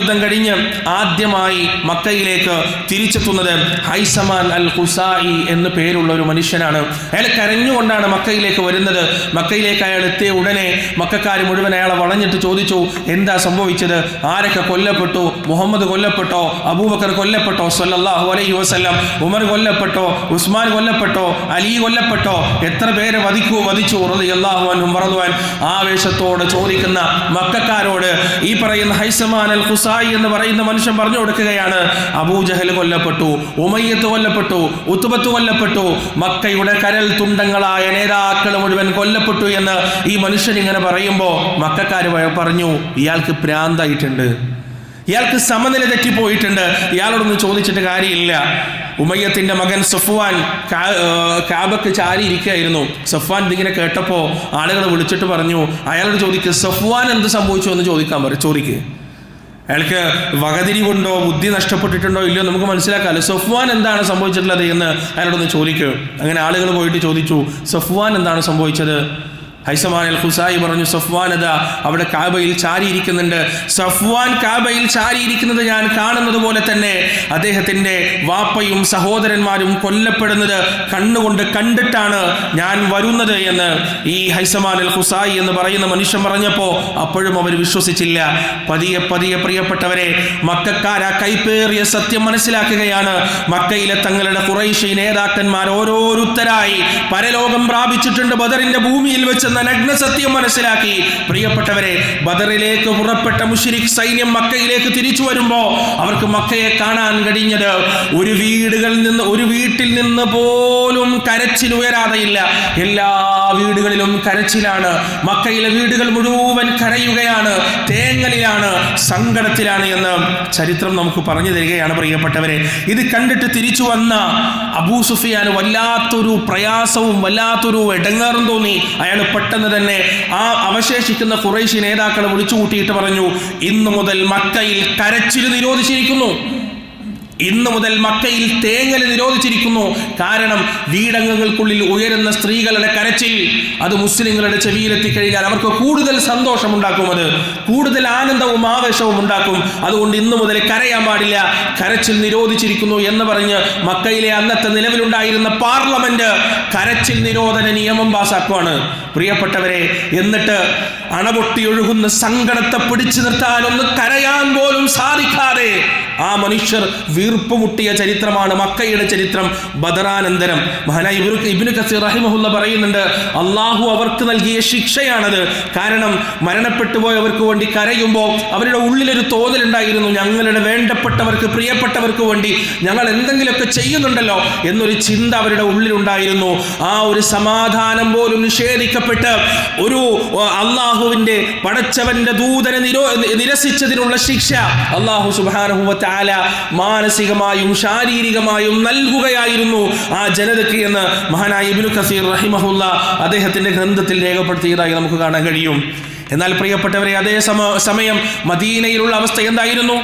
യുദ്ധം കഴിഞ്ഞ് ആദ്യമായി മക്കയിലേക്ക് തിരിച്ചെത്തുന്നത് ഹൈസമാൻ അൽ ഖുസായി എന്ന് പേരുള്ള ഒരു മനുഷ്യനാണ്. അയാൾ കരഞ്ഞുകൊണ്ടാണ് മക്കയിലേക്ക് വരുന്നത്. മക്കയിലേക്ക് അയാൾ എത്തിയ ഉടനെ മക്കാർ മുഴുവൻ അയാളെ വളഞ്ഞിട്ട് ചോദിച്ചു എന്താ സംഭവിച്ചത്? ആരൊക്കെ കൊല്ലപ്പെട്ടു? മുഹമ്മദ് കൊല്ലപ്പെട്ടോ? അബൂബക്കർ കൊല്ലപ്പെട്ടോ? സല്ലാഹു അലൈഹി വസല്ലം ഉമർ കൊല്ലപ്പെട്ടോ? ഉസ്മാൻ കൊല്ലപ്പെട്ടോ? അലി കൊല്ലപ്പെട്ടോ? എത്ര പേരെ വധിക്കൂ വധിച്ചു? റളിയല്ലാഹു അള്ളാഹുവാൻ മറന്നുവാൻ ആവേശത്തോടെ ചോദിക്കുന്ന മക്കാരോട് ഈ പറയുന്ന ഹൈസമാൻ അൽ ഖുസായി എന്ന് പറയുന്ന മനുഷ്യൻ പറഞ്ഞു കൊടുക്കുകയാണ്. അബൂജഹൽ കൊല്ലപ്പെട്ടു ഉമയ്യത്ത് കൊല്ലപ്പെട്ടു ഉത്തുബത്ത് കൊല്ലപ്പെട്ടു. മക്കയുടെ കരൽ തുണ്ടങ്ങളായ നേതാക്കൾ മുഴുവൻ കൊല്ലപ്പെട്ടു എന്ന് ഈ മനുഷ്യൻ ഇങ്ങനെ പറയുമ്പോൾ മക്കാർ പറഞ്ഞു ഇയാൾക്ക് പ്രാന്തായിട്ടുണ്ട്. ഇയാൾക്ക് സമനില തെറ്റിപ്പോയിട്ടുണ്ട്. ഇയാളോടൊന്നും ചോദിച്ചിട്ട് കാര്യമില്ല. ഉമയ്യത്തിന്റെ മകൻ സഫ്വാൻ കാബക്ക് ചാരി ഇരിക്കുകയായിരുന്നു സഫ്വാൻ ഇതിങ്ങനെ കേട്ടപ്പോൾ ആളുകളെ വിളിച്ചിട്ട് പറഞ്ഞു അയാളോട് ചോദിക്കുക സഫ്വാൻ എന്ത് സംഭവിച്ചു എന്ന് ചോദിക്കാൻ പറ ചോദിക്കുക അയാൾക്ക് വകതിരി കൊണ്ടോ ബുദ്ധി നഷ്ടപ്പെട്ടിട്ടുണ്ടോ ഇല്ലയോ നമുക്ക് മനസ്സിലാക്കാമല്ലോ. സഫ്വാൻ എന്താണ് സംഭവിച്ചിട്ടുള്ളത് എന്ന് അയാളോടൊന്ന് ചോദിക്കുക അങ്ങനെ ആളുകൾ പോയിട്ട് ചോദിച്ചു സഫ്വാൻ എന്താണ് സംഭവിച്ചത്? ഹൈസമാൻ അൽ ഖുസായി പറഞ്ഞു സഫ്വാൻ അതാ അവിടെ കാബയിൽ ചാരിയിരിക്കുന്നുണ്ട്. സഫ്വാൻ കാബയിൽ ചാരിയിരിക്കുന്നത് ഞാൻ കാണുന്നത് പോലെ തന്നെ അദ്ദേഹത്തിന്റെ വാപ്പയും സഹോദരന്മാരും കൊല്ലപ്പെടുന്നത് കണ്ണുകൊണ്ട് കണ്ടിട്ടാണ് ഞാൻ വരുന്നത് എന്ന് ഈ ഹൈസമാൻ അൽ ഖുസായി എന്ന് പറയുന്ന മനുഷ്യൻ പറഞ്ഞപ്പോൾ അപ്പോഴും അവർ വിശ്വസിച്ചില്ല. പതിയെ പതിയെ പ്രിയപ്പെട്ടവരെ മക്കാർ ആ കൈപ്പേറിയ സത്യം മനസ്സിലാക്കുകയാണ്. മക്കയിലെ തങ്ങളുടെ കുറേശ്ശി നേതാക്കന്മാർ ഓരോരുത്തരായി പരലോകം പ്രാപിച്ചിട്ടുണ്ട് ബദറിന്റെ ഭൂമിയിൽ വെച്ചെന്ന നഗ്ന സത്യം മനസ്സിലാക്കി. പ്രിയപ്പെട്ടവരെ ബദറിലേക്ക് പുറപ്പെട്ട മുഷിരിക് സൈന്യം മക്കയിലേക്ക് തിരിച്ചു വരുമ്പോ അവർക്ക് മക്കയെ കാണാൻ കഴിഞ്ഞത് ഒരു വീടുകളിൽ നിന്ന് ഒരു വീട്ടിൽ നിന്ന് പോലും കരച്ചിൽ ഉയരാതെയില്ല. എല്ലാ വീടുകളിലും കരച്ചിലാണ്. മക്കയിലെ വീടുകൾ മുഴുവൻ കരയുകയാണ് തേങ്ങലിലാണ് സങ്കടത്തിലാണ് എന്ന് ചരിത്രം നമുക്ക് പറഞ്ഞു തരികയാണ് പ്രിയപ്പെട്ടവരെ. ഇത് കണ്ടിട്ട് തിരിച്ചു വന്ന അബൂ സുഫിയാൻ വല്ലാത്തൊരു പ്രയാസവും വല്ലാത്തൊരു എടങ്ങാറും തോന്നി. അയാൾ പെട്ടെന്ന് തന്നെ ആ അവശേഷിക്കുന്ന കുറേശി നേതാക്കളെ വിളിച്ചു കൂട്ടിയിട്ട് പറഞ്ഞു ഇന്നു മുതൽ മക്കയിൽ കരച്ചിൽ നിരോധിച്ചിരിക്കുന്നു. ഇന്നു മുതൽ മക്കയിൽ തേങ്ങൽ നിരോധിച്ചിരിക്കുന്നു. കാരണം വീടംഗങ്ങൾക്കുള്ളിൽ ഉയരുന്ന സ്ത്രീകളുടെ കരച്ചിൽ അത് മുസ്ലിങ്ങളുടെ ചെവിയിലെത്തിക്കഴിഞ്ഞാൽ അവർക്ക് കൂടുതൽ സന്തോഷം സന്തോഷമുണ്ടാക്കും അത്. കൂടുതൽ ആനന്ദവും ആവേശവും ഉണ്ടാക്കും. അതുകൊണ്ട് ഇന്നു മുതൽ കരയാൻ പാടില്ല. കരച്ചിൽ നിരോധിച്ചിരിക്കുന്നു എന്ന് പറഞ്ഞ് മക്കയിലെ അന്നത്തെ നിലവിലുണ്ടായിരുന്ന പാർലമെന്റ് കരച്ചിൽ നിരോധന നിയമം പാസാക്കുവാണ്. പ്രിയപ്പെട്ടവരെ എന്നിട്ട് അണപൊട്ടിയൊഴുകുന്ന സങ്കടത്തെ പിടിച്ചു നിർത്താൻ ഒന്ന് കരയാൻ പോലും സാധിക്കാതെ ആ മനുഷ്യർ വീർപ്പ് മുട്ടിയ ചരിത്രമാണ് മക്കയുടെ ചരിത്രം. ബദറാനന്തരം. മഹാനായ ഇബ്നു ഇബ്നു കസീർ റഹിമഹുല്ല പറയുന്നുണ്ട് അള്ളാഹു അവർക്ക് നൽകിയ ശിക്ഷയാണത്. കാരണം മരണപ്പെട്ടു പോയവർക്ക് വേണ്ടി കരയുമ്പോൾ അവരുടെ ഉള്ളിലൊരു തോന്നലുണ്ടായിരുന്നു. ഞങ്ങളുടെ വേണ്ടപ്പെട്ടവർക്ക് പ്രിയപ്പെട്ടവർക്ക് വേണ്ടി ഞങ്ങൾ എന്തെങ്കിലുമൊക്കെ ചെയ്യുന്നുണ്ടല്ലോ എന്നൊരു ചിന്ത അവരുടെ ഉള്ളിലുണ്ടായിരുന്നു. ആ ഒരു സമാധാനം പോലും നിഷേധിക്കപ്പെട്ട് ഒരു അള്ളാഹുവിന്റെ പടച്ചവന്റെ ദൂതനെ നിരോ നിരസിച്ചതിനുള്ള ശിക്ഷ അള്ളാഹു സുബാനഹുവ താല മാനസികമായും ശാരീരികമായും നൽകുകയായിരുന്നു ആ ജനതയ്ക്ക് എന്ന് മഹാനായ ഇബിനു കസീർ റഹിമഹുല്ല അദ്ദേഹത്തിന്റെ ഗ്രന്ഥത്തിൽ രേഖപ്പെടുത്തിയതായി നമുക്ക് കാണാൻ കഴിയും. എന്നാൽ പ്രിയപ്പെട്ടവരെ അതേ സമ സമയം മദീനയിലുള്ള അവസ്ഥ എന്തായിരുന്നു?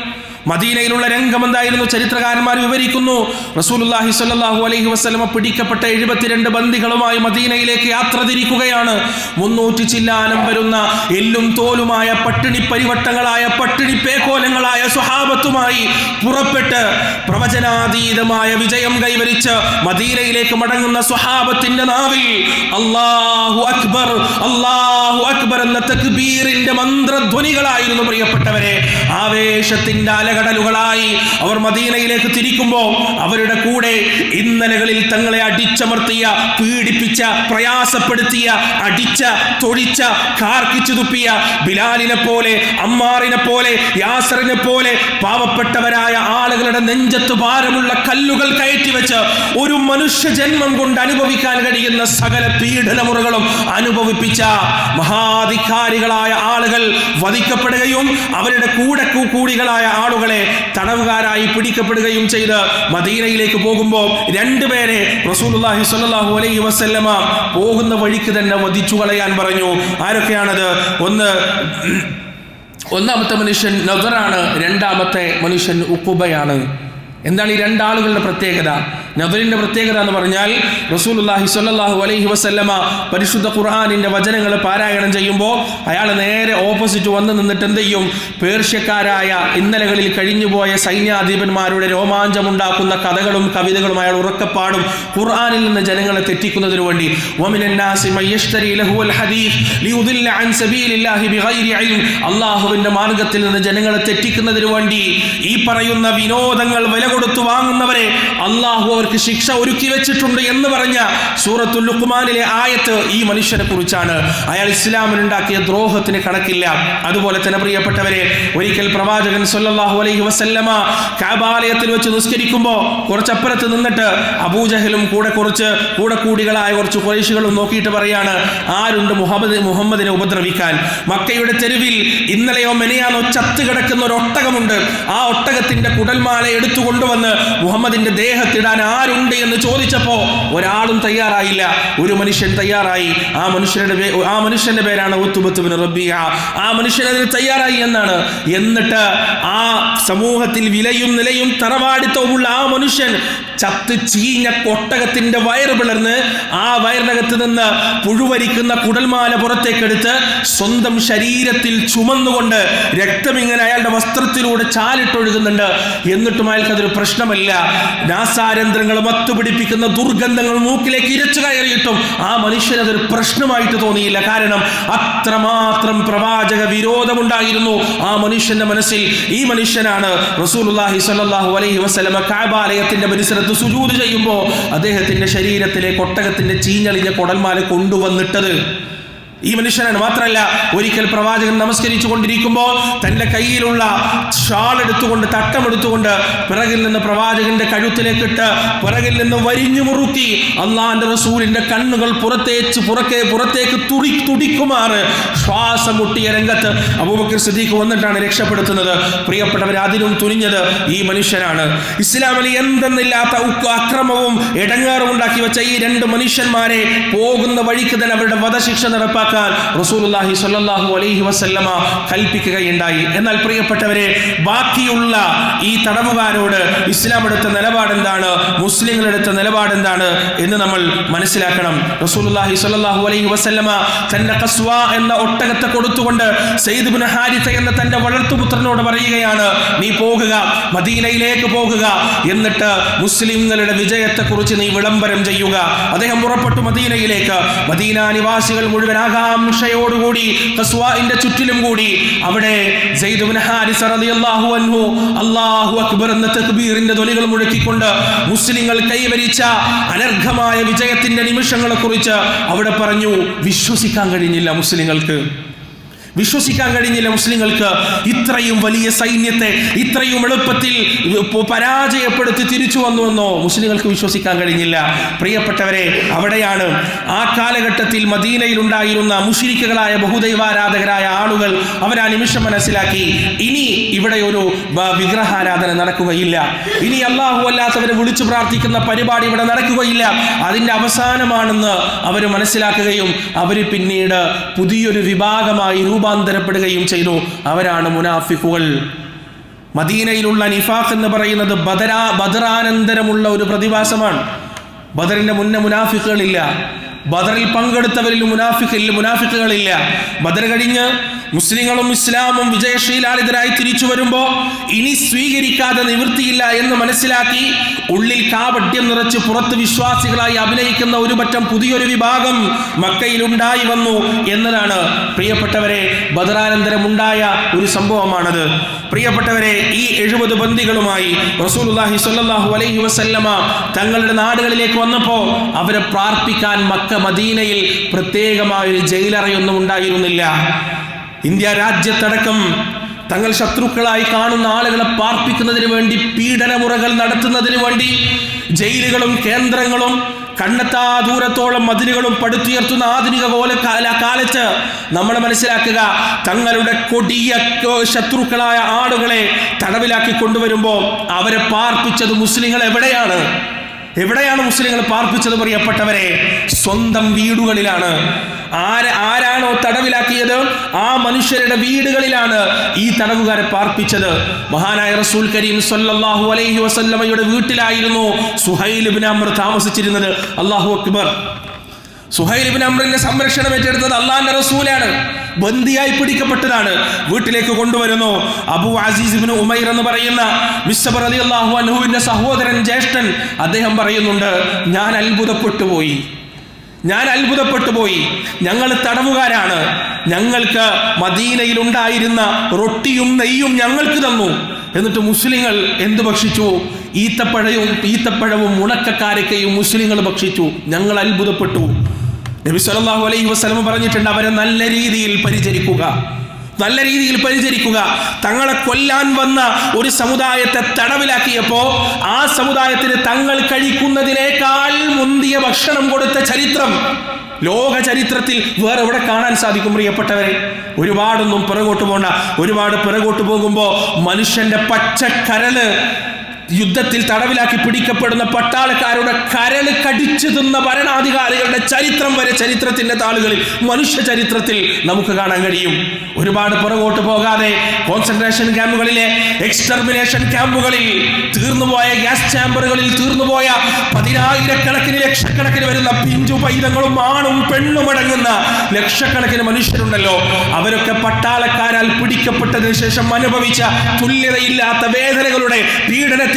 മദീനയിലുള്ള രംഗം എന്തായിരുന്നു? ചരിത്രകാരന്മാർ വിവരിക്കുന്നു. റസൂലുള്ളാഹി സ്വല്ലല്ലാഹു അലൈഹി വസ്ലമ പിടിക്കപ്പെട്ട എഴുപത്തിരണ്ട് ബന്ദികളുമായി മദീനയിലേക്ക് യാത്ര തിരിക്കുകയാണ്. മുന്നൂറ്റി ചില്ലാനം വരുന്ന എല്ലും തോലുമായ പട്ടിണി പരിവട്ടങ്ങളായ പട്ടിണി പേക്കോലങ്ങളായ സ്വഹാബത്തുമായി പുറപ്പെട്ട് പ്രവചനാതീതമായ വിജയം കൈവരിച്ച് മദീനയിലേക്ക് മടങ്ങുന്ന സ്വഹാബത്തിന്റെ നാവിൽ അള്ളാഹു അക്ബർ അള്ളാഹു അക്ബർ എന്ന തക്ബീറിന്റെ മന്ത്രധ്വനികളായിരുന്നു പ്രിയപ്പെട്ടവരെ. ആവേശത്തിന്റെ അലകടലുകളായി അവർ മദീനയിലേക്ക് തിരിക്കുമ്പോൾ അവരുടെ കൂടെ ഇന്നലകളിൽ തങ്ങളെ അടിച്ചമർത്തിയ പീഡിപ്പിച്ച പ്രയാസപ്പെടുത്തിയ അടിച്ച തൊഴിച്ച കാർക്കിച്ചു തുപ്പിയ ബിലാലിനെ പോലെ അമ്മാറിനെ പോലെ യാസറിനെ പോലെ പാവപ്പെട്ടവരായ ആളുകളുടെ നെഞ്ചത്ത് ഭാരമുള്ള കല്ലുകൾ കയറ്റി വെച്ച് ഒരു മനുഷ്യ ജന്മം കൊണ്ട് അനുഭവിക്കാൻ കഴിയുന്ന സകല പീഡനമുറകളും അനുഭവിപ്പിച്ച മഹാധികാരികളായ ആളുകൾ വധിക്കപ്പെടുകയും അവരുടെ കൂടെ കൂടികളായ കൂടികളായ ആളുകളെ തടവുകാരായി പിടിക്കപ്പെടുകയും ചെയ്ത് മദീനയിലേക്ക് പോകുമ്പോൾ രണ്ടുപേരെ റസൂലുള്ളാഹി സ്വല്ലല്ലാഹു അലൈഹി വസല്ലമ പോകുന്ന വഴിക്ക് തന്നെ വധിച്ചു കളയാൻ പറഞ്ഞു. ആരൊക്കെയാണത്? ഒന്ന് ഒന്നാമത്തെ മനുഷ്യൻ നദറാണ് രണ്ടാമത്തെ മനുഷ്യൻ ഉപ്പുബയാണ് എന്താണ് ഈ രണ്ടാളുകളുടെ പ്രത്യേകത? നദറിന്റെ പ്രത്യേകത എന്ന് പറഞ്ഞാൽ റസൂൽ സ്വല്ലല്ലാഹു അലൈഹി വസല്ലമ പരിശുദ്ധ ഖുർആാനിന്റെ വചനങ്ങൾ പാരായണം ചെയ്യുമ്പോൾ അയാൾ നേരെ ഓപ്പോസിറ്റ് വന്ന് നിന്നിട്ട് എന്ത് ചെയ്യും? പേർഷ്യക്കാരായ ഇന്നലകളിൽ കഴിഞ്ഞുപോയ സൈന്യാധിപന്മാരുടെ രോമാഞ്ചമുണ്ടാക്കുന്ന കഥകളും കവിതകളും അയാൾ ഉറക്കപ്പാടും ഖുർആാനിൽ നിന്ന് ജനങ്ങളെ തെറ്റിക്കുന്നതിനു വേണ്ടി. അള്ളാഹുവിന്റെ മാർഗത്തിൽ നിന്ന് ജനങ്ങളെ തെറ്റിക്കുന്നതിനു വേണ്ടി ഈ പറയുന്ന വിനോദങ്ങൾ വില കൊടുത്തു വാങ്ങുന്നവരെ അള്ളാഹു അവർക്ക് ശിക്ഷ ഒരുക്കി വെച്ചിട്ടുണ്ട് എന്ന് പറഞ്ഞ സൂറത്തുൽ ലുഖ്മാനിലെ ആയത്ത് ഈ മനുഷ്യനെ കുറിച്ചാണ്. അയാൾ ഇസ്ലാമിനുണ്ടാക്കിയ ദ്രോഹത്തിന് കണക്കില്ല. അതുപോലെ തന്നെ പ്രിയപ്പെട്ടവരെ ഒരിക്കൽ പ്രവാചകൻ സൊല്ലാഹു അലൈഹി വസല്ലമ കാബാലയത്തിൽ വെച്ച് നിസ്കരിക്കുമ്പോൾ കുറച്ചപ്പുറത്ത് നിന്നിട്ട് അബൂജഹലും കൂടെ കുറച്ച് കൂടെ കൂടികളായ കുറച്ച് കുറേശികളും നോക്കിയിട്ട് പറയാണ് ആരുണ്ട് മുഹമ്മദ് മുഹമ്മദിനെ ഉപദ്രവിക്കാൻ? മക്കയുടെ തെരുവിൽ ഇന്നലെയോ മെനയാനോ ചത്ത് കിടക്കുന്ന ഒരു ഒട്ടകമുണ്ട്. ആ ഒട്ടകത്തിന്റെ കുടൽമാല എടുത്തു കൊണ്ടുവന്ന് മുഹമ്മദിന്റെ ദേഹത്തിടാൻ ആരുണ്ട് എന്ന് ചോദിച്ചപ്പോ ഒരാളും തയ്യാറായില്ല. ഒരു മനുഷ്യൻ തയ്യാറായി. ആ മനുഷ്യരുടെ ആ മനുഷ്യന്റെ പേരാണ് ഉത്തുബത്തുബിന് റബ്ബിയ. ആ മനുഷ്യൻ അതിന് തയ്യാറായി എന്നാണ്. എന്നിട്ട് ആ സമൂഹത്തിൽ വിലയും നിലയും തറവാടിത്തവുമുള്ള ആ മനുഷ്യൻ ചത്ത് ചീഞ്ഞ കൊട്ടകത്തിന്റെ വയറ് പിളർന്ന് ആ വയറിനകത്ത് നിന്ന് പുഴുവരിക്കുന്ന കുടൽമാല പുറത്തേക്കെടുത്ത് സ്വന്തം ശരീരത്തിൽ ചുമന്നുകൊണ്ട് രക്തം ഇങ്ങനെ അയാളുടെ വസ്ത്രത്തിലൂടെ ചാലിട്ടൊഴുകുന്നുണ്ട്. എന്നിട്ടും അയാൾക്ക് അതൊരു പ്രശ്നമല്ല. നാസാരന്ധ്രങ്ങൾ മത്തുപിടിപ്പിക്കുന്ന ദുർഗന്ധങ്ങൾ മൂക്കിലേക്ക് ഇരച്ചു കയറിയിട്ടും ആ മനുഷ്യന് അതൊരു പ്രശ്നമായിട്ട് തോന്നിയില്ല. കാരണം അത്രമാത്രം പ്രവാചക വിരോധമുണ്ടായിരുന്നു ആ മനുഷ്യന്റെ മനസ്സിൽ. ഈ മനുഷ്യനാണ് സ്വല്ലല്ലാഹു അലൈഹി വസ്ലമ കാബാലയത്തിന്റെ പരിസരത്ത് സുജൂദ് ചെയ്യുമ്പോൾ അദ്ദേഹത്തിന്റെ ശരീരത്തിലെ കൊട്ടകത്തിന്റെ ചീഞ്ഞളിഞ്ഞ കൊടൽമാല കൊണ്ടുവന്നിട്ടത് ഈ മനുഷ്യനാണ്. മാത്രമല്ല ഒരിക്കൽ പ്രവാചകൻ നമസ്കരിച്ചു കൊണ്ടിരിക്കുമ്പോൾ തന്റെ കയ്യിലുള്ള ഷാൾ എടുത്തുകൊണ്ട് തട്ടം എടുത്തുകൊണ്ട് പിറകിൽ നിന്ന് പ്രവാചകന്റെ കഴുത്തിലേക്ക് ഇട്ട് പിറകിൽ നിന്ന് വരിഞ്ഞു മുറുക്കി അള്ളാന്റെ റസൂലിന്റെ കണ്ണുകൾ പുറത്തേച്ച് പുറക്കെ പുറത്തേക്ക് തുടി തുടിക്കുമാറ് ശ്വാസം മുട്ടിയ രംഗത്ത് അബൂബക്കർ സിദ്ദീഖ് വന്നിട്ടാണ് രക്ഷപ്പെടുത്തുന്നത്. പ്രിയപ്പെട്ടവർ അതിലും തുനിഞ്ഞത് ഈ മനുഷ്യനാണ്. ഇസ്ലാമിൽ എന്തെന്നില്ലാത്ത അക്രമവും ഇടങ്ങാറും ഉണ്ടാക്കി വെച്ച ഈ രണ്ട് മനുഷ്യന്മാരെ പോകുന്ന വഴിക്ക് തന്നെ അവരുടെ വധശിക്ഷ നടപ്പാക്കാൻ റസൂലുള്ളാഹി സ്വല്ലല്ലാഹു അലൈഹി വസല്ലമ കൽപ്പിക്കുകയുണ്ടായി. എന്നാൽ പ്രിയപ്പെട്ടവരെ ബാക്കിയുള്ള ഈ തടവുകാരോട് ഇസ്ലാം എടുത്ത നിലപാട് എന്താണ് മുസ്ലിങ്ങൾ എടുത്ത നിലപാട് എന്താണ് എന്ന് നമ്മൾ മനസ്സിലാക്കണം. റസൂലുള്ളാഹി സ്വല്ലല്ലാഹു അലൈഹി വസല്ലമ തന്റെ കസ്വ എന്ന ഒട്ടകത്തെ കൊടുത്തുകൊണ്ട് സെയ്ദ് ഹാരിസ എന്ന തന്റെ വളർത്തുപുത്രനോട് പറയുകയാണ് നീ പോകുക മദീനയിലേക്ക് പോകുക എന്നിട്ട് മുസ്ലിങ്ങളുടെ വിജയത്തെക്കുറിച്ച് നീ വിളംബരം ചെയ്യുക. അദ്ദേഹം പുറപ്പെട്ടു മദീനയിലേക്ക്. മദീന നിവാസികൾ മുഴുവൻ ആകാംക്ഷയോടുകൂടി കസ്വാഇന്റെ ചുറ്റിലും കൂടി അവിടെ റളിയല്ലാഹു അൻഹു അല്ലാഹു അക്ബർ എന്ന തക്ബീറിന്റെ ധ്വനികൾ മുഴക്കിക്കൊണ്ട് മുസ്ലിങ്ങൾ കൈവരിച്ച അനർഘമായ വിജയത്തിന്റെ നിമിഷങ്ങളെ കുറിച്ച് അവിടെ പറഞ്ഞു വിശ്വസിക്കാൻ കഴിഞ്ഞില്ല മുസ്ലിങ്ങൾക്ക്. വിശ്വസിക്കാൻ കഴിഞ്ഞില്ല മുസ്ലിങ്ങൾക്ക്. ഇത്രയും വലിയ സൈന്യത്തെ ഇത്രയും എളുപ്പത്തിൽ പരാജയപ്പെടുത്തി തിരിച്ചു വന്നു എന്നോ മുസ്ലിങ്ങൾക്ക് വിശ്വസിക്കാൻ കഴിഞ്ഞില്ല. പ്രിയപ്പെട്ടവരെ അവിടെയാണ് ആ കാലഘട്ടത്തിൽ മദീനയിൽ ഉണ്ടായിരുന്ന മുഷിരിക്കുകളായ ബഹുദൈവാരാധകരായ ആളുകൾ അവരാ നിമിഷം മനസ്സിലാക്കി ഇനി ഇവിടെ ഒരു വിഗ്രഹാരാധന നടക്കുകയില്ല. ഇനി അള്ളാഹു അല്ലാത്തവരെ വിളിച്ചു പ്രാർത്ഥിക്കുന്ന പരിപാടി ഇവിടെ നടക്കുകയില്ല. അതിന്റെ അവസാനമാണെന്ന് അവർ മനസ്സിലാക്കുകയും അവർ പിന്നീട് പുതിയൊരു വിഭാഗമായി രൂപാന്തരപ്പെടുകയും ചെയ്തു. അവരാണ് മുനാഫിക്കുകൾ മദീനയിലുള്ള നിഫാഖ് എന്ന് പറയുന്നത് ബദരാ ബദറാനന്തരമുള്ള ഒരു പ്രതിഭാസമാണ്. ബദറിന്റെ മുന്നേ മുനാഫിക്കുകളില്ല ബദറിൽ പങ്കെടുത്തവരിൽ മുനാഫിക്കില്ല മുനാഫിക്കുകളില്ല ബദർ കഴിഞ്ഞ് മുസ്ലിങ്ങളും ഇസ്ലാമും വിജയശീലാളിതരായി തിരിച്ചു വരുമ്പോൾ ഇനി സ്വീകരിക്കാതെ നിവൃത്തിയില്ല എന്ന് മനസ്സിലാക്കി ഉള്ളിൽ കാവട്യം നിറച്ച് പുറത്ത് വിശ്വാസികളായി അഭിനയിക്കുന്ന ഒരു പറ്റം പുതിയൊരു വിഭാഗം മക്കയിൽ ഉണ്ടായി വന്നു എന്നതാണ് പ്രിയപ്പെട്ടവരെ ബദറാനന്തരം ഉണ്ടായ ഒരു സംഭവമാണത്. പ്രിയപ്പെട്ടവരെ ഈ എഴുപത് ബന്ദികളുമായി റസൂലുള്ളാഹി സ്വല്ലല്ലാഹു അലൈഹി വസല്ലമ തങ്ങളുടെ നാടുകളിലേക്ക് വന്നപ്പോൾ അവരെ പ്രാർത്ഥിക്കാൻ മക്ക മദീനയിൽ പ്രത്യേകമായ ഒരു ജയിലറയൊന്നും ഉണ്ടായിരുന്നില്ല. ഇന്ത്യ രാജ്യത്തടക്കം തങ്ങൾ ശത്രുക്കളായി കാണുന്ന ആളുകളെ പാർപ്പിക്കുന്നതിന് വേണ്ടി പീഡനമുറകൾ നടത്തുന്നതിന് വേണ്ടി ജയിലുകളും കേന്ദ്രങ്ങളും കണ്ണത്താ ദൂരത്തോളം മതിലുകളും പടുത്തുയർത്തുന്ന ആധുനിക കോല കാലത്ത് നമ്മൾ മനസ്സിലാക്കുക തങ്ങളുടെ കൊടിയ ശത്രുക്കളായ ആളുകളെ തടവിലാക്കി കൊണ്ടുവരുമ്പോൾ അവരെ പാർപ്പിച്ചത് മുസ്ലിങ്ങൾ എവിടെയാണ്? എവിടെയാണ് മുസ്ലിങ്ങൾ പാർപ്പിച്ചത് പ്രിയപ്പെട്ടവരെ? സ്വന്തം വീടുകളിലാണ്. ആര ആരാണോ തടവിലാക്കിയത്? ആ മനുഷ്യരുടെ വീടുകളിലാണ് ഈ തടവുകാരെ പാർപ്പിച്ചത്. മഹാനായ റസൂൽ കരീം സല്ലല്ലാഹു അലൈഹി വസല്ലമയുടെ വീട്ടിലായിരുന്നു സുഹൈൽ ഇബ്നു അംർ താമസിച്ചിരുന്നത്. അല്ലാഹു അക്ബർ. സുഹൈൽ ഇബ്നു അമ്രിന്റെ സംരക്ഷണം ഏറ്റെടുത്തത് അള്ളാന്റെ റസൂലാണ്. ബന്ദിയായി പിടിക്കപ്പെട്ടതാണ്. വീട്ടിലേക്ക് കൊണ്ടുവരുന്നു. അബു അസീസ് ഇബ്നു ഉമൈർ എന്ന് പറയുന്ന മിസ്സബർ അലി അള്ളാഹു സഹോദരൻ ജ്യേഷ്ഠൻ അദ്ദേഹം പറയുന്നുണ്ട് ഞാൻ അത്ഭുതപ്പെട്ടു പോയി. ഞാൻ അത്ഭുതപ്പെട്ടു പോയി. ഞങ്ങൾ തടവുകാരാണ്. ഞങ്ങൾക്ക് മദീനയിൽ ഉണ്ടായിരുന്ന റൊട്ടിയും നെയ്യും ഞങ്ങൾക്ക് തന്നു. എന്നിട്ട് മുസ്ലിങ്ങൾ എന്ത് ഭക്ഷിച്ചു? ഈത്തപ്പഴവും ഈത്തപ്പഴവും ഉണക്കക്കാരക്കയും മുസ്ലിങ്ങൾ ഭക്ഷിച്ചു. ഞങ്ങൾ അത്ഭുതപ്പെട്ടു. നബി സല്ലല്ലാഹു അലൈഹി വസല്ലം പറഞ്ഞിട്ടുണ്ട് അവരെ നല്ല രീതിയിൽ പരിചരിക്കുക. നല്ല രീതിയിൽ പരിചരിക്കുക. തങ്ങളെ കൊല്ലാൻ വന്ന ഒരു സമുദായത്തെ തടവിലാക്കിയപ്പോ ആ സമുദായത്തിന് തങ്ങൾ കഴിക്കുന്നതിനേക്കാൾ മുന്തിയ ഭക്ഷണം കൊടുത്ത ചരിത്രം. ലോക ചരിത്രത്തിൽ വേറെ എവിടെ കാണാൻ സാധിക്കും പ്രിയപ്പെട്ടവരെ? ഒരുപാടൊന്നും പിറകോട്ട് പോകണ്ട ഒരുപാട് പിറകോട്ട് പോകുമ്പോൾ മനുഷ്യന്റെ പച്ചക്കരൽ യുദ്ധത്തിൽ തടവിലാക്കി പിടിക്കപ്പെടുന്ന പട്ടാളക്കാരുടെ കരൾ കടിച്ചു തിന്ന ഭരണാധികാരികളുടെ ചരിത്രം വരെ ചരിത്രത്തിന്റെ താളുകളിൽ മനുഷ്യ ചരിത്രത്തിൽ നമുക്ക് കാണാൻ കഴിയും. ഒരുപാട് പുറകോട്ട് പോകാതെ കോൺസെൻട്രേഷൻ ക്യാമ്പുകളിലെ എക്സ്റ്റർമിനേഷൻ ക്യാമ്പുകളിൽ തീർന്നുപോയ ഗ്യാസ് ചാമ്പറുകളിൽ തീർന്നുപോയ പതിനായിരക്കണക്കിന് ലക്ഷക്കണക്കിന് വരുന്ന പിഞ്ചു പൈതങ്ങളും ആണും പെണ്ണും അടങ്ങുന്ന ലക്ഷക്കണക്കിന് മനുഷ്യരുണ്ടല്ലോ. അവരൊക്കെ പട്ടാളക്കാരാൽ പിടിക്കപ്പെട്ടതിന് ശേഷം അനുഭവിച്ച തുല്യതയില്ലാത്ത വേദനകളുടെ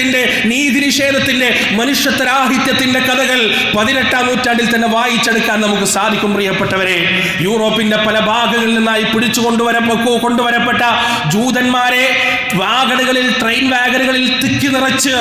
പീഡനത്തിന്റെ നീതി നിഷേധത്തിന്റെ മനുഷ്യത്വരാഹിത്യത്തിന്റെ കഥകൾ പതിനെട്ടാം നൂറ്റാണ്ടിൽ തന്നെ വായിച്ചെടുക്കാൻ നമുക്ക് സാധിക്കും പ്രിയപ്പെട്ടവരെ. യൂറോപ്പിന്റെ പല ഭാഗങ്ങളിൽ നിന്നായി പിടിച്ചു കൊണ്ടുവരപ്പോ കൊണ്ടുവരപ്പെട്ട ജൂതന്മാരെ വാഗണുകളിൽ ട്രെയിൻ വാഗണുകളിൽ തിക്കി നിറച്ച്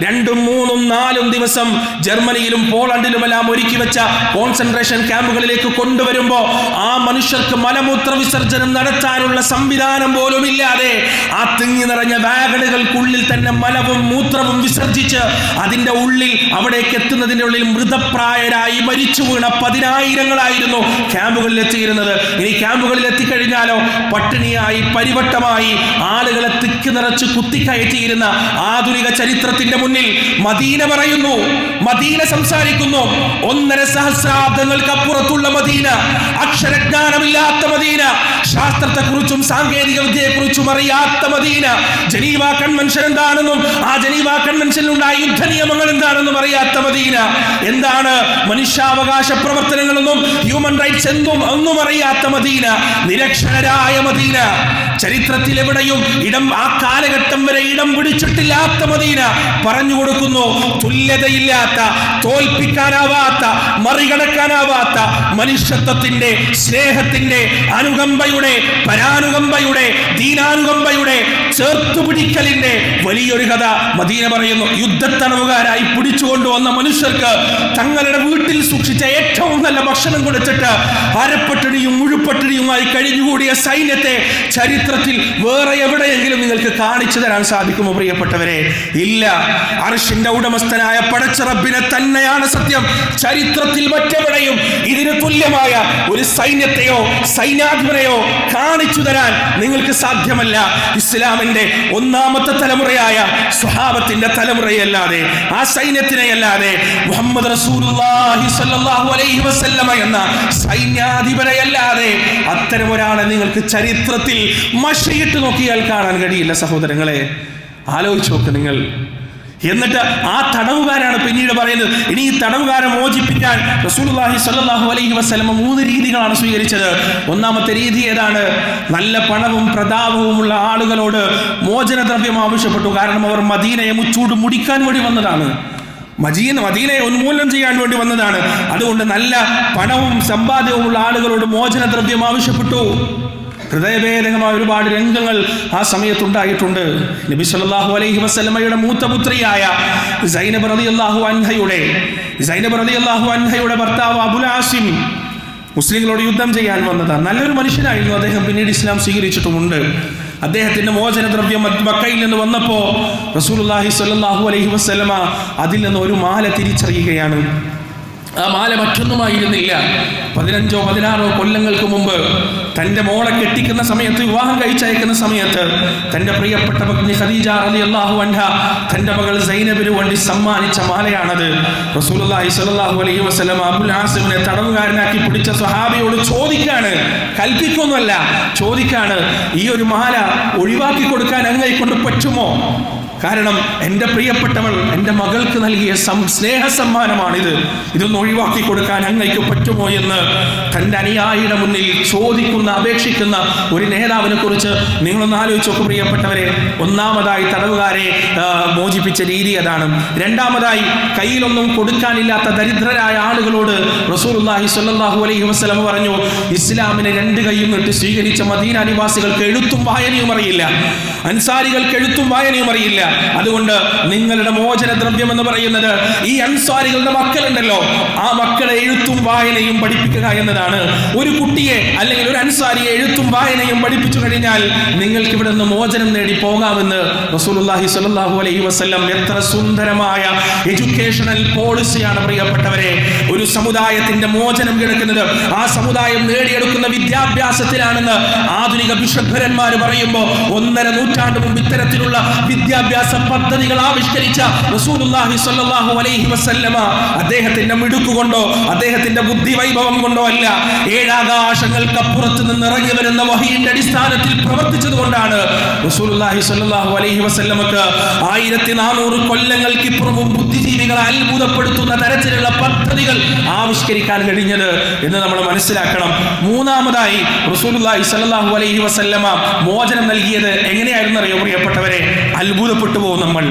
രണ്ടും മൂന്നും നാലും ദിവസം ജർമ്മനിയിലും പോളണ്ടിലുമെല്ലാം ഒരുക്കി വെച്ച കോൺസെൻട്രേഷൻ ക്യാമ്പുകളിലേക്ക് കൊണ്ടുവരുമ്പോൾ ആ മനുഷ്യർക്ക് മലമൂത്ര വിസർജനം നടത്താനുള്ള സംവിധാനം പോലും ഇല്ലാതെ ആ തിങ്ങി നിറഞ്ഞ വാഗണുകൾക്കുള്ളിൽ തന്നെ മലവും മൂത്രവും വിസർജിച്ച് അതിന്റെ ഉള്ളിൽ അവിടേക്ക് എത്തുന്നതിന്റെ ഉള്ളിൽ മൃതപ്രായരായി മരിച്ചു വീണ പതിനായിരങ്ങളായിരുന്നു ക്യാമ്പുകളിൽ എത്തിയിരുന്നത് ഇനി ക്യാമ്പുകളിൽ എത്തിക്കഴിഞ്ഞാലോ പട്ടിണിയായി പരിവട്ടമായി ആളുകളെ തിക്കി നിറച്ച് കുത്തിക്കയറ്റിയിരുന്ന ആധുനിക ചരിത്രത്തിന്റെ മുന്നിൽ മദീന പറയുന്നു മദീന സംസാരിക്കുന്നു. ഒന്നര സഹസ്രാബ്ദങ്ങൾക്ക് അപ്പുറത്തുള്ള മദീന അക്ഷരജ്ഞാനമില്ലാത്ത മദീന ശാസ്ത്രത്തെക്കുറിച്ചും സാങ്കേതിക വിദ്യയെക്കുറിച്ചും അറിയാത്ത മദീന. ജനീവ കൺവെൻഷൻ എന്താണെന്നും ആ കൺവെൻഷനിലുണ്ടായ യുദ്ധ നിയമങ്ങൾ എന്താണെന്നും അറിയാത്ത മദീന. എന്താണ്? മനുഷ്യാവകാശ പ്രവർത്തനങ്ങളൊന്നും ഹ്യൂമൻ റൈറ്റ്സ് എന്തും ഒന്നും അറിയാത്ത മദീന. നിരക്ഷരായ മദീന. ചരിത്രത്തിൽ എവിടെയും ഇടം ആ കാലഘട്ടം വരെ ഇടം പിടിച്ചിട്ടില്ലാത്ത മദീന. പറഞ്ഞു കൊടുക്കുന്നു തുല്യതയില്ലാത്ത തോൽപ്പിക്കാനാവാത്ത മറികടക്കാനാവാത്ത മനുഷ്യത്വത്തിന്റെ സ്നേഹത്തിന്റെ അനുകമ്പയുടെ പരാനുകമ്പയുടെ ദീനാനുകമ്പയുടെ ചേർത്തുപിടിക്കലിന്റെ വലിയൊരു കഥ മദീന പറയുന്നു യുദ്ധത്തടവുകാരായി പിടിച്ചുകൊണ്ടുവന്ന മനുഷ്യർക്ക് തങ്ങളുടെ വീട്ടിൽ സൂക്ഷിച്ച ഏറ്റവും നല്ല ഭക്ഷണം കൊടുത്തിട്ട് അരപ്പട്ടിണിയും മുഴുപ്പട്ടിണിയുമായി കഴിഞ്ഞുകൂടിയ സൈന്യത്തെ ചരിത്രത്തിൽ വേറെ എവിടെയെങ്കിലും നിങ്ങൾക്ക് കാണിച്ചു തരാൻ സാധിക്കുമോ പ്രിയപ്പെട്ടവരെ? ഇല്ല. അർഷിന്റെ ഉടമസ്ഥനായ പടച്ചറബിനെ തന്നെയാണ് സത്യം. ചരിത്രത്തിൽ മറ്റെവിടെയും ഇതിന് തുല്യമായ ഒരു സൈന്യത്തെയോ സൈന്യാധിപനെയോ കാണിച്ചു തരാൻ നിങ്ങൾക്ക് സാധ്യമല്ല. ഇസ്ലാമിന്റെ ഒന്നാമത്തെ തലമുറയായ സ്വഹാബത്തിന്റെ തലമുറയല്ലാതെ ആ സൈന്യത്തിനെയല്ലാതെ മുഹമ്മദ് അലൈഹി വസല്ലമ എന്ന സൈന്യാധിപനെയല്ലാതെ അത്തരം ഒരാളെ നിങ്ങൾക്ക് ചരിത്രത്തിൽ മഷിയിട്ട് നോക്കിയാൽ കാണാൻ കഴിയില്ല സഹോദരങ്ങളെ. ആലോചിച്ച് നോക്ക് നിങ്ങൾ. എന്നിട്ട് ആ തടവുകാരാണ് പിന്നീട് പറയുന്നത്. ഇനി ഈ തടവുകാരെ മോചിപ്പിക്കാൻ റസൂലുള്ളാഹി സ്വല്ലല്ലാഹു അലൈഹി വസല്ലം മൂന്ന് രീതികളാണ് സ്വീകരിച്ചത്. ഒന്നാമത്തെ രീതി ഏതാണ്? നല്ല പണവും പ്രതാപവുമുള്ള ആളുകളോട് മോചനദ്രവ്യം ആവശ്യപ്പെട്ടു. കാരണം അവർ മദീനയെ മുച്ചൂട് മുടിക്കാൻ വേണ്ടി വന്നതാണ്. മജീൻ മദീനയെ ഉന്മൂലനം ചെയ്യാൻ വേണ്ടി വന്നതാണ്. അതുകൊണ്ട് നല്ല പണവും സമ്പാദ്യവുമുള്ള ആളുകളോട് മോചനദ്രവ്യം ആവശ്യപ്പെട്ടു. ഹൃദയഭേദകമായ ഒരുപാട് രംഗങ്ങൾ ആ സമയത്തുണ്ടായിട്ടുണ്ട്. നബി സല്ലാഹു അലൈഹി വസ്ലമയുടെ മൂത്തപുത്രിയായ സൈനബ് റതി അള്ളാഹു അൻഹയുടെ സൈനബ് റതി അള്ളാഹു അൻഹയുടെ ഭർത്താവ് അബുൽ ആസിം മുസ്ലിങ്ങളോട് യുദ്ധം ചെയ്യാൻ വന്നതാണ്. നല്ലൊരു മനുഷ്യനായിരുന്നു അദ്ദേഹം പിന്നീട് ഇസ്ലാം സ്വീകരിച്ചിട്ടുമുണ്ട്. അദ്ദേഹത്തിന്റെ മോചനദ്രവ്യം മക്കയിൽ നിന്ന് വന്നപ്പോൾ റസൂലുള്ളാഹി സ്വല്ലല്ലാഹു അലൈഹി വസ്ലമ അതിൽ നിന്ന് ഒരു മാല തിരിച്ചറിയുകയാണ്. ആ മാല മറ്റൊന്നുമായിരുന്നില്ല. പതിനഞ്ചോ പതിനാറോ കൊല്ലങ്ങൾക്ക് മുമ്പ് തന്റെ മോളെ കെട്ടിക്കുന്ന സമയത്ത് വിവാഹം കഴിച്ചയക്കുന്ന സമയത്ത് തന്റെ പ്രിയപ്പെട്ട പത്നി ഖദീജ അലി അള്ളാഹു അൻഹ തന്റെ മകൾ സൈനബിന് വേണ്ടി സമ്മാനിച്ച മാലയാണത്. റസൂലി സ്വല്ലല്ലാഹു അലൈഹി വസ്ലം അബുൽ ആസിമിനെ തടവുകാരനാക്കി പിടിച്ച സ്വഹാബിയോട് ചോദിക്കാണ്. കൽപ്പിക്കൊന്നുമല്ല ചോദിക്കാണ് ഈ ഒരു മാല ഒഴിവാക്കി കൊടുക്കാൻ അങ്ങനെ കൊണ്ട് പറ്റുമോ? കാരണം എന്റെ പ്രിയപ്പെട്ടവൾ എന്റെ മകൾക്ക് നൽകിയ സ്നേഹ സമ്മാനമാണിത് ഇതൊന്ന് ഒഴിവാക്കി കൊടുക്കാൻ അങ്ങയ്ക്ക് പറ്റുമോ എന്ന് തന്റെ അനുയായിയുടെ മുന്നിൽ ചോദിക്കുന്ന അപേക്ഷിക്കുന്ന ഒരു നേതാവിനെ കുറിച്ച് നിങ്ങളൊന്ന് ആലോചിച്ചൊക്കെ പ്രിയപ്പെട്ടവരെ. ഒന്നാമതായി തടവുകാരെ മോചിപ്പിച്ച രീതി അതാണ്. രണ്ടാമതായി കയ്യിലൊന്നും കൊടുക്കാനില്ലാത്ത ദരിദ്രരായ ആളുകളോട് റസൂലുള്ളാഹി സ്വല്ലല്ലാഹു അലൈഹി വസ്ലം പറഞ്ഞു ഇസ്ലാമിനെ രണ്ട് കൈയും നീട്ടി സ്വീകരിച്ച മദീന നിവാസികൾക്ക് എഴുത്തും വായനയും അറിയില്ല. അൻസാരികൾക്ക് എഴുത്തും വായനയും അറിയില്ല. അതുകൊണ്ട് നിങ്ങളുടെ മോചന ദ്രവ്യം എന്ന് പറയുന്നത് ഈ അൻസ്വാരികളുടെ മക്കളുണ്ടല്ലോ. ആ മക്കളെ എഴുത്തും വായനയും പഠിപ്പിക്കുക എന്നതാണ്. ഒരു കുട്ടിയെ അല്ലെങ്കിൽ അൻസാരിയെ എഴുത്തും വായനയും പഠിപ്പിച്ചു കഴിഞ്ഞാൽ നിങ്ങൾക്ക് ഇവിടെ നിന്ന് മോചനം നേടി പോകാമെന്ന് റസൂലുള്ളാഹി സ്വല്ലല്ലാഹു അലൈഹി വസല്ലം എത്ര സുന്ദരമായ എഡ്യൂക്കേഷണൽ പോളിസിയാണ് പ്രിയപ്പെട്ടവരെ. ഒരു സമുദായത്തിന്റെ മോചനം കിടക്കുന്നത് ആ സമുദായം നേടിയെടുക്കുന്ന വിദ്യാഭ്യാസത്തിലാണെന്ന് ആധുനിക ബിഷഭരന്മാർ പറയുമ്പോൾ ഒന്നര നൂറ്റാണ്ട് മുമ്പ് ഇത്തരത്തിലുള്ള വിദ്യാഭ്യാസ പദ്ധതികൾ ആവിഷ്കരിച്ച റസൂലുള്ളാഹി സ്വല്ലല്ലാഹു അലൈഹി വസല്ലമ അദ്ദേഹത്തിന്റെ മിടുക്കുകൊണ്ടോ അദ്ദേഹത്തിന്റെ ബുദ്ധി വൈഭവം കൊണ്ടോ അല്ല. ഏഴാകാശങ്ങൾക്കപ്പുറത്ത് നിന്ന് ഇറങ്ങി വരുന്ന വഹീന്റെ അടിസ്ഥാനത്തിൽ പ്രവർത്തിച്ചത് കൊണ്ടാണ് റസൂലുള്ളാഹി സ്വല്ലല്ലാഹു അലൈഹി വസല്ലമക്ക് ആയിരത്തി നാനൂറ് കൊല്ലങ്ങൾക്ക് ഇപ്പുറവും ബുദ്ധിജീവികളെ അത്ഭുതപ്പെടുത്തുന്ന തരത്തിലുള്ള പദ്ധതികൾ ആവിഷ്കരിക്കാൻ കഴിഞ്ഞത് എന്ന് നമ്മൾ മനസ്സിലാക്കണം. മൂന്നാമതായി റസൂലുള്ളാഹി സ്വല്ലല്ലാഹു അലൈഹി വസല്ലമ മോചനം നൽകിയത് എങ്ങനെയായിരുന്നു അറിയോ പ്രിയപ്പെട്ടവരെ? അത്ഭുതപ്പെട്ടു പോകും നമ്മൾ.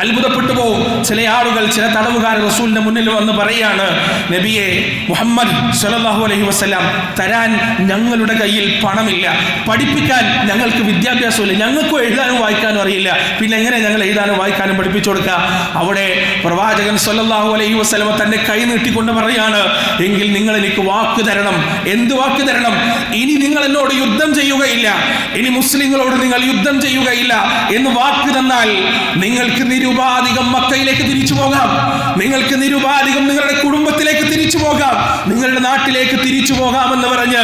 അത്ഭുതപ്പെട്ടു പോകും ചില ആളുകൾ ചില തടവുകാർ റസൂലിന്റെ മുന്നിൽ വന്ന് പറയാണ് നബിയെ മുഹമ്മദ് സല്ലല്ലാഹു അലൈഹി വസല്ലം തരാൻ ഞങ്ങളുടെ കയ്യിൽ പണമില്ല. പഠിപ്പിക്കാൻ ഞങ്ങൾക്ക് വിദ്യാഭ്യാസമില്ല. ഞങ്ങൾക്കും എഴുതാനും വായിക്കാനും അറിയില്ല. പിന്നെ എങ്ങനെ ഞങ്ങൾ എഴുതാനും വായിക്കാനും പഠിപ്പിച്ചു കൊടുക്കുക? അവിടെ പ്രവാചകൻ സല്ലല്ലാഹു അലൈഹി വസ്ലമ തന്റെ കൈ നീട്ടിക്കൊണ്ട് പറയാണ് എങ്കിൽ നിങ്ങൾ എനിക്ക് വാക്ക് തരണം. എന്ത് വാക്ക് തരണം? ഇനി നിങ്ങൾ എന്നോട് യുദ്ധം ചെയ്യുകയില്ല. ഇനി മുസ്ലിങ്ങളോട് നിങ്ങൾ യുദ്ധം ചെയ്യുകയില്ല എന്ന് വാക്ക് തന്നാൽ നിങ്ങൾക്ക് നിരുപാധികം മക്കയിലേക്ക് തിരിച്ചു പോകാം. നിങ്ങൾക്ക് നിരുപാധികം നിങ്ങളുടെ കുടുംബത്തിലേക്ക് തിരിച്ചു പോകാം. നിങ്ങളുടെ നാട്ടിലേക്ക് തിരിച്ചു പോകാമെന്ന് പറഞ്ഞ്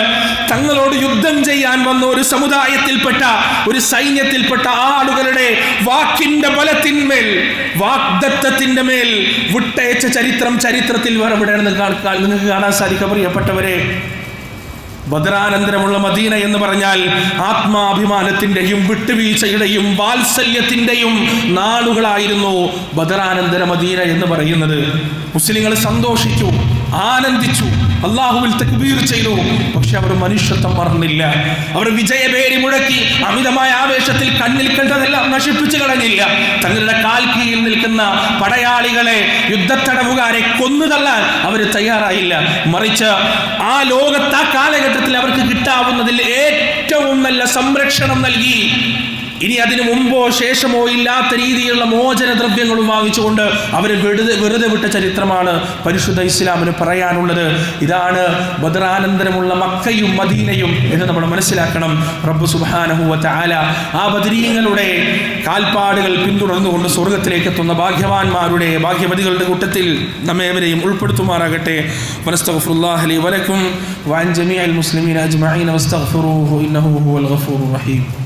തങ്ങളോട് യുദ്ധം ചെയ്യാൻ വന്ന ഒരു സമുദായത്തിൽപ്പെട്ട ഒരു സൈന്യത്തിൽപ്പെട്ട ആളുകളുടെ വാക്കിന്റെ ബലത്തിന്മേൽ വാഗ്ദത്തത്തിന്റെ മേൽ വിട്ടയച്ച ചരിത്രം ചരിത്രത്തിൽ വേറെ നിങ്ങൾക്ക് കാണാൻ സാധിക്കാം. പ്രിയപ്പെട്ടവരെ ബദറാനന്തരമുള്ള മദീന എന്ന് പറഞ്ഞാൽ ആത്മാഭിമാനത്തിന്റെയും വിട്ടുവീഴ്ചയുടെയും വാത്സല്യത്തിന്റെയും നാളുകളായിരുന്നു ബദരാനന്തര മദീന എന്ന് പറയുന്നത്. മുസ്ലിങ്ങൾ സന്തോഷിച്ചു. ആനന്ദിച്ചു. അള്ളാഹുവിൽ തക്ബീർ ചെയ്തു. പക്ഷെ അവർ മനുഷ്യത്വം മറന്നില്ല. അവർ വിജയപേരി മുഴക്കി അമിതമായ ആവേശത്തിൽ കണ്ണിൽ കണ്ടതെല്ലാം നശിപ്പിച്ചു കളഞ്ഞില്ല. തങ്ങളുടെ കാൽ കീഴിൽ നിൽക്കുന്ന പടയാളികളെ യുദ്ധത്തടവുകാരെ കൊന്നു തള്ളാൻ അവർ തയ്യാറായില്ല. മറിച്ച് ആ ലോകത്ത് ആ കാലഘട്ടത്തിൽ അവർക്ക് കിട്ടാവുന്നതിൽ ഏറ്റവും നല്ല സംരക്ഷണം നൽകി ഇനി അതിനു മുമ്പോ ശേഷമോ ഇല്ലാത്ത രീതിയിലുള്ള മോചന ദ്രവ്യങ്ങളും വാങ്ങിച്ചുകൊണ്ട് അവർ വെറുതെ വെറുതെ വിട്ട ചരിത്രമാണ് പരിശുദ്ധ ഇസ്ലാമിന് പറയാനുള്ളത്. ഇതാണ് ബദറാനന്തരമുള്ള മക്കയും മദീനയും എന്ന് നമ്മൾ മനസ്സിലാക്കണം. റബ്ബു സുബാനഹുവ ആല ആ ബദരീങ്ങളുടെ കാൽപ്പാടുകൾ പിന്തുടർന്നുകൊണ്ട് സ്വർഗത്തിലേക്ക് എത്തുന്ന ഭാഗ്യവാന്മാരുടെ ഭാഗ്യവതികളുടെ കൂട്ടത്തിൽ നമ്മേവരെയും ഉൾപ്പെടുത്തുമാറാകട്ടെ. വലക്കും. വാൻ ജമിയ മുസ്ലിമീന അജ്മഈന വസ്തഗ്ഫിറൂഹു ഇന്നഹു ഹുവൽ ഗഫൂറുർ റഹീം.